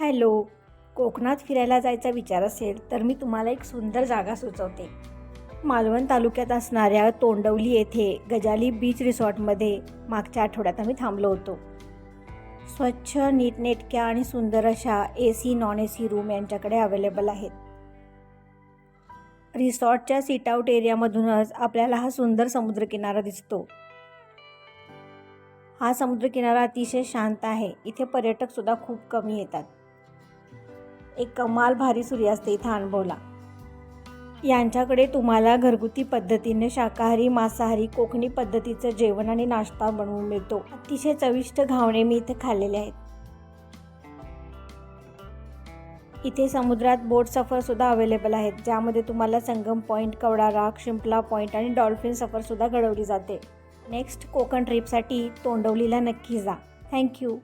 Hello कोकणात फिरायला जायचा विचार असेल तर मी तुम्हाला एक सुंदर जागा सुचवते. मालवण तालुक्यात असणाऱ्या तोंडवली येथे गजाली बीच रिसॉर्टमध्ये मागच्या आठवड्यात आम्ही थांबलो होतो. स्वच्छ नीटनेटक्या आणि सुंदर अशा A C non A C room यांच्याकडे अवेलेबल आहेत. रिसॉर्टच्या सीट आऊट एरियामधूनच आपल्याला हा सुंदर समुद्रकिनारा दिसतो. हा समुद्रकिनारा अतिशय शांत आहे. इथे पर्यटकसुद्धा खूप कमी येतात. एक कमाल भारी सूर्यास्त इथं अनुभवला. यांच्याकडे तुम्हाला घरगुती पद्धतीने शाकाहारी मांसाहारी कोकणी पद्धतीचं जेवण आणि नाश्ता बनवून मिळतो. अतिशय चविष्ट घावणे मी इथे खाल्लेले आहेत. इथे समुद्रात बोट सफरसुद्धा अवेलेबल आहेत ज्यामध्ये तुम्हाला संगम पॉईंट कवडा राग शिंपला पॉईंट आणि डॉल्फिन सफरसुद्धा घडवली जाते. नेक्स्ट कोकण ट्रीपसाठी तोंडवलीला नक्की जा. थँक्यू